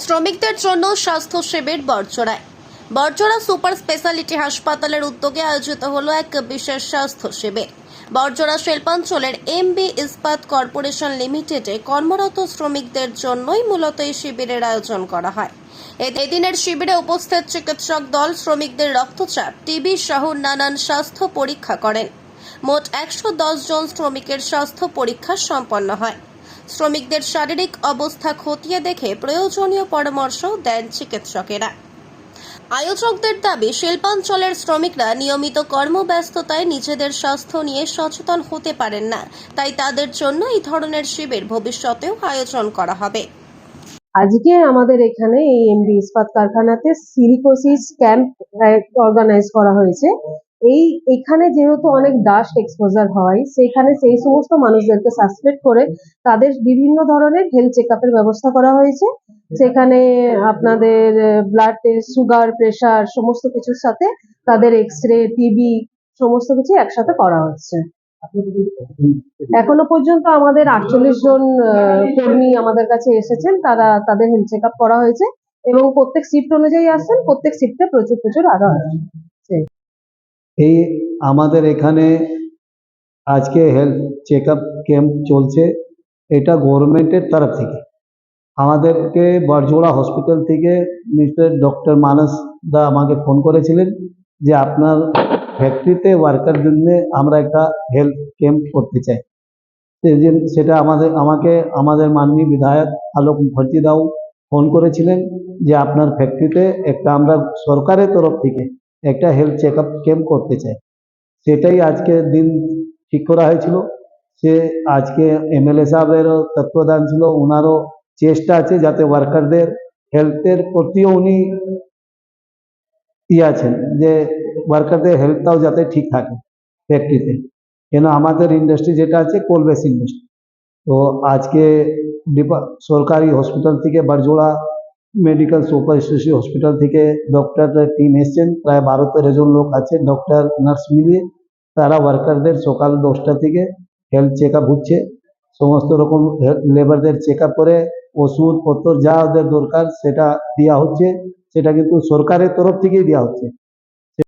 শ্রমিকদের জন্য স্বাস্থ্য শিবির বরচড়ায় বরচড়া সুপার স্পেশালিটি হাসপাতালের উদ্যোগে আয়োজিত হলো এক বিশেষ স্বাস্থ্য শিবির। বরজোড়া শিল্পাঞ্চলের এমবি ইস্পাত কর্পোরেশন লিমিটেডে কর্মরত শ্রমিকদের জন্যই মূলত এই শিবিরের আয়োজন করা হয়। এদিনের শিবিরে উপস্থিত চিকিৎসক দল শ্রমিকদের রক্তচাপ, টিবি সহ নানান স্বাস্থ্য পরীক্ষা করেন। মোট একশো দশ জন শ্রমিকের স্বাস্থ্য পরীক্ষা সম্পন্ন হয়। শ্রমিকদের শারীরিক অবস্থা খতিয়ে দেখে প্রয়োজনীয় পরামর্শ দেন চিকিৎসকেরা। আয়োজকদের দাবি, শিল্পাঞ্চলের শ্রমিকরা নিয়মিত কর্মব্যস্ততায় নিজেদের স্বাস্থ্য নিয়ে সচেতন হতে পারেন না। তাই তাদের জন্য এই ধরনের শিবির ভবিষ্যতেও আয়োজন করা হবে। আজকে আমাদের এখানে এই এমডি ইস্পাত কারখানাতে সিলিকোসিস ক্যাম্প অর্গানাইজ করা হয়েছে। এই, এখানে যেহেতু অনেক ডাস্ট এক্সপোজার হয়, সেখানে সেই সমস্ত মানুষদেরকে সাসপেক্ট করে তাদের বিভিন্ন ধরনের হেলথ চেক ব্যবস্থা করা হয়েছে। সেখানে আপনাদের ব্লাড টেস্ট সুগার প্রেশার সমস্ত কিছুর সাথে তাদের এক্স রে টিবি সমস্ত কিছু একসাথে করা হচ্ছে। এখনও পর্যন্ত আমাদের আটচল্লিশ জন কর্মী আমাদের কাছে এসেছেন, তারা তাদের হেলথ চেক করা হয়েছে এবং প্রত্যেক শিফট অনুযায়ী আসছেন প্রত্যেক শিফটে প্রচুর প্রচুর আরও আসছে এই আমাদের এখানে আজকে হেলথ চেক আপ ক্যাম্প চলছে। এটা গভর্নমেন্টের তরফ থেকে। আমাদেরকে বরজোড়া হসপিটাল থেকে মিস্টার ডক্টর মানস দা আমাকে ফোন করেছিলেন যে আপনার ফ্যাক্টরিতে ওয়ার্কার জন্য আমরা একটা হেলথ ক্যাম্প করতে চাই। সেটা আমাদের, আমাকে, আমাদের মাননীয় বিধায়ক আলোক মুখার্জি দাও ফোন করেছিলেন যে আপনার ফ্যাক্টরিতে একটা আমরা সরকারের তরফ থেকে একটা হেলথ চেক আপ ক্যাম্প করতে চাই সেটাই আজকে দিন ঠিক করা হয়েছিল। সে আজকে এমএলএ সাহেবেরও তত্ত্বাবধান ছিল ওনারও চেষ্টা আছে যাতে ওয়ার্কারদের হেলথের প্রতিও উনি ই আছেন, যে ওয়ার্কারদের হেলথটাও যাতে ঠিক থাকে ফ্যাক্টরিতে কেন আমাদের ইন্ডাস্ট্রি যেটা আছে কোল বেস ইন্ডাস্ট্রি তো আজকে সরকারি হসপিটাল থেকে Barjora medical super speciality hospital থেকে ডক্টরদের টিম এসছেন। প্রায় বারো তেরো জন লোক আছে, ডক্টর, নার্স মিলিয়ে। তারা ওয়ার্কারদের সকাল দশটা থেকে হেলথ চেক আপ হচ্ছে। সমস্ত রকম লেবারদের চেক আপ করে ওষুধপত্র যা ওদের দরকার সেটা দেওয়া হচ্ছে। সেটা কিন্তু সরকারের তরফ থেকেই দেওয়া হচ্ছে।